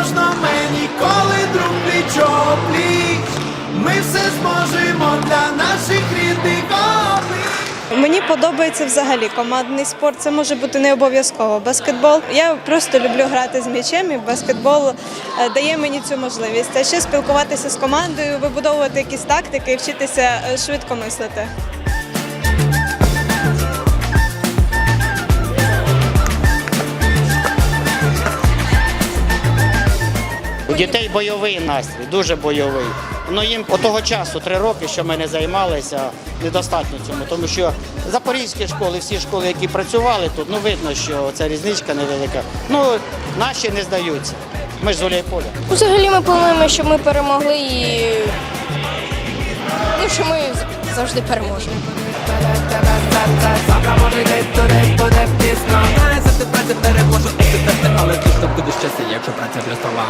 можна, ми ніколи друг пліч пліч. Ми все зможемо для наших рідних. Мені подобається взагалі командний спорт. Це може бути не обов'язково баскетбол. Я просто люблю грати з м'ячем, і баскетбол е, дає мені цю можливість. А ще спілкуватися з командою, вибудовувати якісь тактики і вчитися е, швидко мислити. Дітей бойовий настрій, дуже бойовий. Ну їм того часу, три роки, що ми не займалися, недостатньо цьому, тому що запорізькі школи, всі школи, які працювали тут, ну видно, що ця різничка невелика. Ну наші не здаються. Ми ж з Гуляйполя. Взагалі ми плануємо, щоб ми перемогли і ну, що ми завжди переможемо. Якщо праця для стола.